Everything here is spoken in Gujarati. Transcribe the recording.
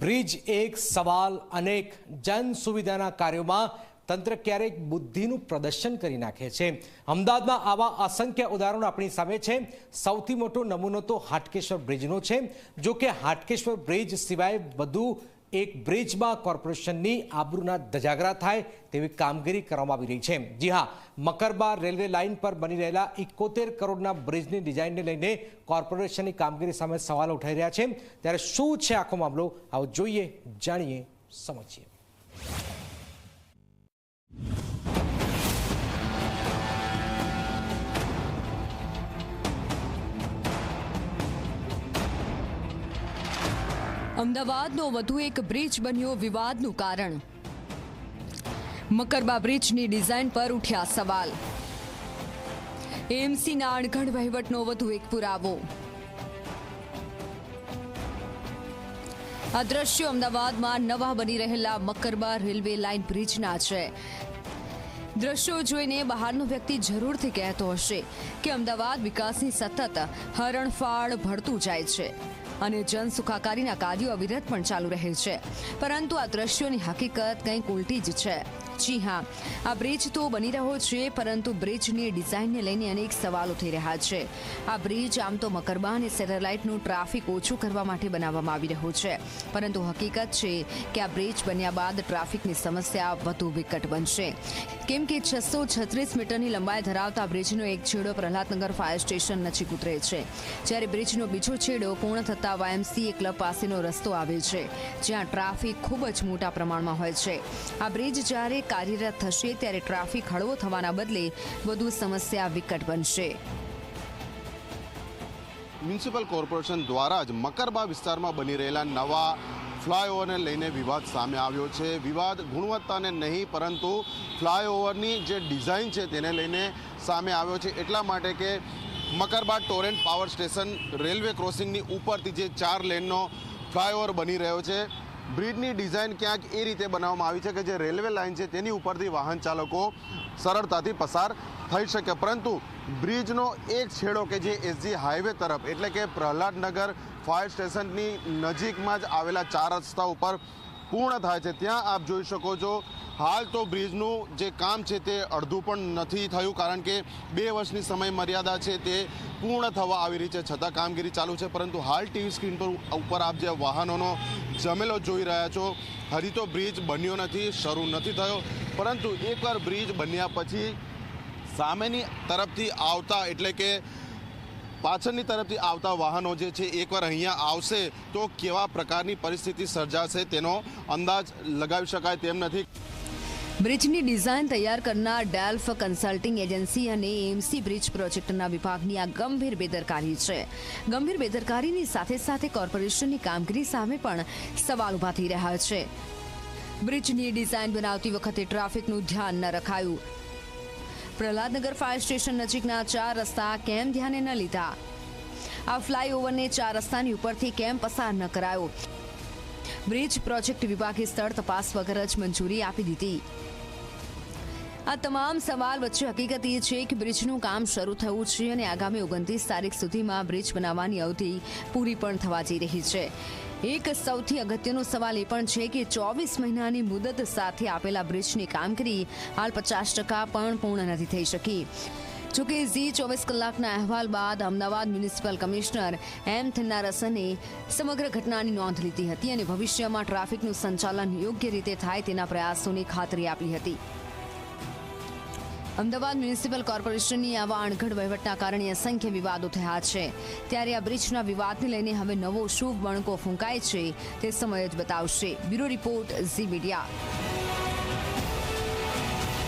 બ્રિજ એક, સવાલ અનેક, જન સુવિધાના કાર્યોમાં તંત્ર ક્યારેક બુદ્ધિનું પ્રદર્શન કરી નાખે છે. અમદાવાદમાં આવા અસંખ્ય ઉદાહરણો આપણી સામે છે. સૌથી મોટો નમૂનો તો હાટકેશ્વર બ્રિજનો છે. જો કે હાટકેશ્વર બ્રિજ સિવાય વધુ એક બ્રિજમાં કોર્પોરેશનની આબરૂના ધજાગરા થાય તેવી કામગીરી કરવામાં આવી રહી છે. જી હા મકરબા રેલવે લાઇન પર બની રહેલા ઇકોતેર કરોડના બ્રિજની ડિઝાઇનને લઈને કોર્પોરેશનની કામગીરી સામે સવાલો ઉઠાઈ રહ્યા છે. ત્યારે શું છે આખો મામલો? આવો જોઈએ, જાણીએ, સમજીએ. અમદાવાદનો વધુ એક બ્રિજ બન્યો વિવાદનું કારણ. મકરબા બ્રિજની ડિઝાઇન પર ઉઠ્યા સવાલ. એમસીના અણઘડ વહીવટનો વધુ એક પુરાવો. આ દ્રશ્યો અમદાવાદમાં નવા બની રહેલા મકરબા રેલવે લાઇન બ્રિજના છે. દ્રશ્યો જોઈને બહારનો વ્યક્તિ જરૂરથી કહેતો હશે કે અમદાવાદ વિકાસની સતત હરણફાળ ભળતું જાય છે. અને જન સુખાકારીના કાર્યો અવિરત પણ ચાલુ રહે છે. પરંતુ આ દ્રશ્યોની હકીકત કંઈક ઉલટી જ છે. જી હા. આ બ્રિજ તો બની રહ્યો છે, પરંતુ બ્રિજની ડિઝાઇનને લઈને અનેક સવાલો થઈ રહ્યા છે. આ બ્રિજ આમ તો મકરબા અને સેટેલાઇટનું ટ્રાફિક ઓછું કરવા માટે બનાવવામાં આવી રહ્યું છે. પરંતુ હકીકત છે કે આ બ્રિજ બન્યા બાદ ટ્રાફિકની સમસ્યા વધુ વિકટ બનશે. કેમ કે છસો છત્રીસ મીટરની લંબાઈ ધરાવતા બ્રિજનો એક છેડો પ્રહલાદનગર ફાયર સ્ટેશન નજીક ઉતરે છે. જ્યારે બ્રિજનો બીજો છેડો પૂર્ણ થતાં વાયએમસીએ ક્લબ પાસેનો રસ્તો આવે છે, જ્યાં ટ્રાફિક ખૂબ જ મોટા પ્રમાણમાં હોય છે. આ બ્રિજ જ્યારે કાર્યરત થશે ત્યારે ટ્રાફિક હળવો થવાના બદલે વધુ સમસ્યા વિકટ બનશે. મ્યુનિસિપલ કોર્પોરેશન દ્વારા જ મકરબા વિસ્તારમાં બની રહેલા નવા ફ્લાયઓવરને લઈને વિવાદ સામે આવ્યો છે. વિવાદ ગુણવત્તાને નહીં, પરંતુ ફ્લાયઓવરની જે ડિઝાઇન છે તેને લઈને સામે આવ્યો છે. એટલા માટે કે Makarba Torrent power station railway ક્રોસિંગની ઉપરથી જે ચાર લેનનો ફ્લાયઓવર બની રહ્યો છે. બ્રિજની ડિઝાઇન ક્યાંક એ રીતે બનાવવામાં આવી છે કે જે રેલવે લાઇન છે તેની ઉપરથી વાહન ચાલકો સરળતાથી પસાર થઈ શકે. પરંતુ બ્રિજનો એક છેડો કે જે એસજી હાઈવે તરફ એટલે કે પ્રહલાદનગર ફાયર સ્ટેશનની નજીકમાં જ આવેલા ચાર રસ્તા ઉપર પૂર્ણ થાય છે. ત્યાં આપ જોઈ શકો છો હાલ તો બ્રિજનું જે કામ છે તે અડધું પણ નથી થયું, કારણ કે બે વર્ષની સમય મર્યાદા છે તે પૂર્ણ થવા આવી રહી છે. છતાં કામગીરી ચાલુ છે, પરંતુ હાલ ટીવી સ્ક્રીન પર ઉપર આપ જે વાહનોનો જમેલો જોઈ રહ્યા છો, હજી તો બ્રિજ બન્યો નથી, શરૂ નથી થયો, પરંતુ એકવાર બ્રિજ બન્યા પછી સામેની તરફથી આવતા, એટલે કે પાછળની તરફથી આવતા વાહનો જે છે એકવાર અહીંયા આવશે, તો કેવા પ્રકારની પરિસ્થિતિ સર્જાશે તેનો અંદાજ લગાવી શકાય તેમ નથી. બ્રિજની ડિઝાઇન તૈયાર કરનાર ડેલ્ફ કન્સલ્ટિંગ એજન્સી અને એમસી બ્રિજ પ્રોજેક્ટના વિભાગની આ ગંભીર બેદરકારી છે. ગંભીર બેદરકારીની સાથે સાથે કોર્પોરેશનની કામગીરી સામે પણ સવાલ ઊભા થઈ રહ્યા છે. બ્રિજની ડિઝાઇન બનાવતી વખતે ટ્રાફિકનું ધ્યાન ન રખાયું. પ્રહલાદનગર ફાયર સ્ટેશન નજીકના ચાર રસ્તા કેમ ધ્યાને ન લીધા? આ ફ્લાયઓવરને ચાર રસ્તાની ઉપરથી કેમ પસાર ન કરાયો? બ્રિજ પ્રોજેક્ટ વિભાગે સ્થળ તપાસ વગર જ મંજૂરી આપી દીધી. આ તમામ સવાલ વચ્ચે હકીકત એ છે કે બ્રિજનું કામ શરૂ થયું છે અને આગામી ઓગણત્રીસ તારીખ સુધીમાં બ્રિજ બનાવવાની અવધિ પૂરી પણ થવા જઈ રહી છે. એક સૌથી અગત્યનો સવાલ એ પણ છે કે ચોવીસ મહિનાની મુદત સાથે આપેલા બ્રિજની કામગીરી હાલ પચાસ ટકા પણ પૂર્ણ નથી થઈ શકી. જોકે ઝી ચોવીસ કલાકના અહેવાલ બાદ અમદાવાદ મ્યુનિસિપલ કમિશનર એમ થન્નારસને સમગ્ર ઘટનાની નોંધ લીધી હતી અને ભવિષ્યમાં ટ્રાફિકનું સંચાલન યોગ્ય રીતે થાય તેના પ્રયાસોની ખાતરી આપી હતી. અમદાવાદ મ્યુનિસિપલ કોર્પોરેશનની આવા અણઘડ વહીવટના કારણે અસંખ્ય વિવાદો થયા છે. ત્યારે આ બ્રિજના વિવાદને લઈને હવે નવો શુભ બણકો ફૂંકાય છે તે સમય જ બતાવશે. Bureau report Zee media.